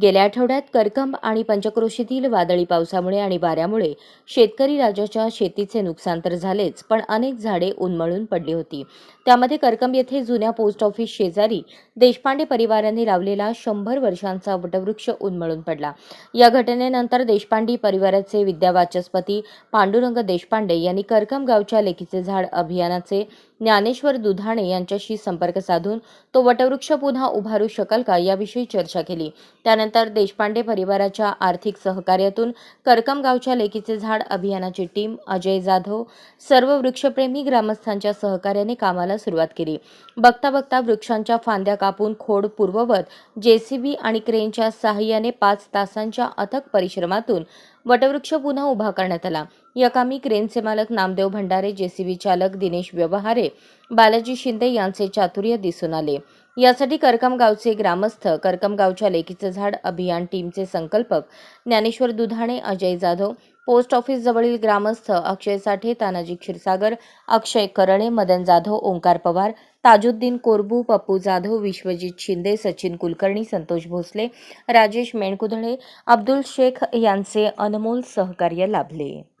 गेल्या आठवड्यात करकंब आणि पंचक्रोशीतील वादळी पावसामुळे आणि वाऱ्यामुळे शेतकरी राजाच्या शेतीचे नुकसान तर झालेच पण अनेक झाडे उन्मळून पडली होती. त्यामध्ये करकंब येथे जुन्या पोस्ट ऑफिस शेजारी देशपांडे परिवाराने लावलेला शंभर वर्षांचा वटवृक्ष उन्मळून पडला. या घटनेनंतर देशपांडे परिवाराचे विद्यावाचस्पती पांडुरंग देशपांडे यांनी करकंब गावच्या लेखीचे झाड अभियानाचे ज्ञानेश्वर दुधाणे यांच्याशी संपर्क साधून तो वटवृक्ष पुन्हा उभारू शकाल का याविषयी चर्चा केली. त्यानंतर देशपांडे परिवाराच्या आर्थिक सहकार्यातून करकम गावच्या लेकीचे झाड अभियानाची टीम अजय जाधव सर्व वृक्षप्रेमी ग्रामस्थांच्या सहकार्याने कामाला सुरुवात केली. बघता बघता वृक्षांच्या फांद्या कापून खोड पूर्ववत जेसीबी आणि क्रेनच्या सहाय्याने पाच तासांच्या अथक परिश्रमातून वटवृक्ष पुन्हा उभा करण्यात आला. या कामी क्रेनचे मालक नामदेव भंडारे जेसीबी चालक दिनेश व्यवहारे बालाजी शिंदे यांचे चातुर्य दिसून आले. यासाठी करकम गावचे ग्रामस्थ करकम गावच्या लेकीचं झाड अभियान टीमचे संकल्पक ज्ञानेश्वर दुधाणे अजय जाधव पोस्ट ऑफिस जवळील ग्रामस्थ अक्षय साठे तानाजी क्षीरसागर अक्षय करणे मदन जाधव ओंकार पवार ताजुद्दीन कोरबू पप्पू जाधव विश्वजित शिंदे सचिन कुलकर्णी संतोष भोसले राजेश मेणकुधळे अब्दुल शेख यांचे अनमोल सहकार्य लाभले.